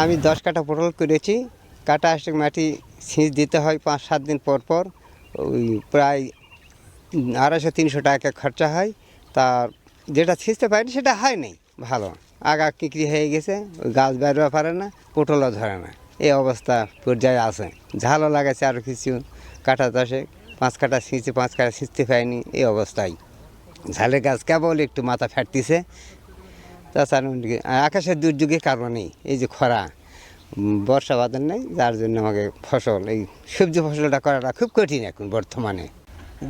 আমি দশ কাটা পটল করেছি কাটা আসে মাটি ছিঁচ দিতে হয় পাঁচ সাত দিন পর পর। ওই প্রায় আড়াইশো তিনশো টাকা খরচা হয়। তার যেটা ছিঁচতে পারিনি সেটা হয় নাই, ভালো। আগা কিকরি হয়ে গেছে ওই গাছ বেরোতে পারে না, পটলও ধরে না। এই অবস্থা পর্যায়ে আছে। ঝালও লাগাচ্ছে আরও কিছু কাটা দশে পাঁচ কাটা ছিঁচে পাঁচ কাটা ছিঁচতে পারিনি, এই অবস্থায়। ঝালের গাছ কেবল একটু মাথা ফাটতিছে তাছাড়া আকাশের দুর্যোগের কারণেই এই যে খরা বর্ষা বাদল নেই, যার জন্য আমাকে ফসল, এই সবজি ফসলটা করাটা খুব কঠিন এখন বর্তমানে।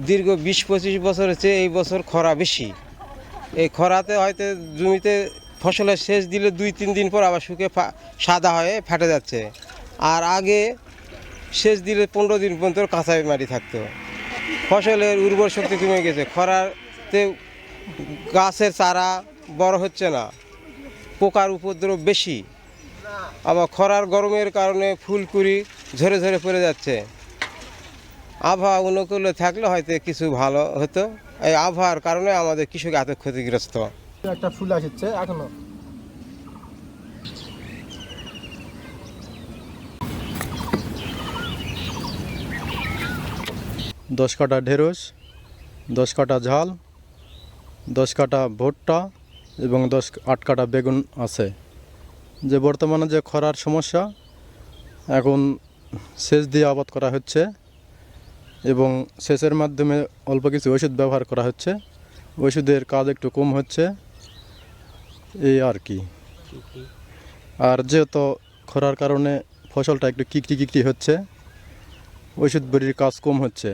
দীর্ঘ বিশ পঁচিশ বছর হচ্ছে এই বছর খরা বেশি। এই খরাতে হয়তো জমিতে ফসলের সেচ দিলে দুই তিন দিন পর আবার শুকে সাদা হয়ে ফেটে যাচ্ছে। আর আগে সেচ দিলে পনেরো দিন পর্যন্ত কাঁচা মাটি থাকতো। ফসলের উর্বর শক্তি কমে গেছে। খরাতে গাছের চারা বড় হচ্ছে না। পোকার উপদ্রব বেশি। আবার খরার গরমের কারণে ফুলকুড়ি ঝরে ঝরে পড়ে যাচ্ছে। আবহাওয়া অনুকূলে থাকলে হয়তো কিছু ভালো হতো। এই আবহাওয়ার কারণে আমাদের কৃষক এত ক্ষতিগ্রস্ত। একটা ফুল আসছে এখনও। দশ কাটা ঢেঁড়স দশ কাটা ঝাল দশ কাটা ভুট্টা এবং দশ আট কাটা বেগুন আছে। যে বর্তমানে যে খরার সমস্যা, এখন সেচ দিয়ে আবাদ করা হচ্ছে এবং সেচের মাধ্যমে অল্প কিছু ওষুধ ব্যবহার করা হচ্ছে। ওষুধের কাজ একটু কম হচ্ছে, এই আর কি। আর যেহেতু খরার কারণে ফসলটা একটু কিকরি কিকরি হচ্ছে, ওষুধ বড়ির কাজ কম হচ্ছে।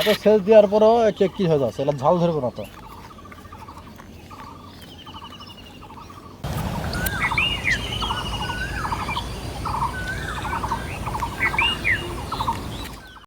এত সেচ দেওয়ার পরও কি হয়ে যাচ্ছে? ঝাল ধরবে না তো?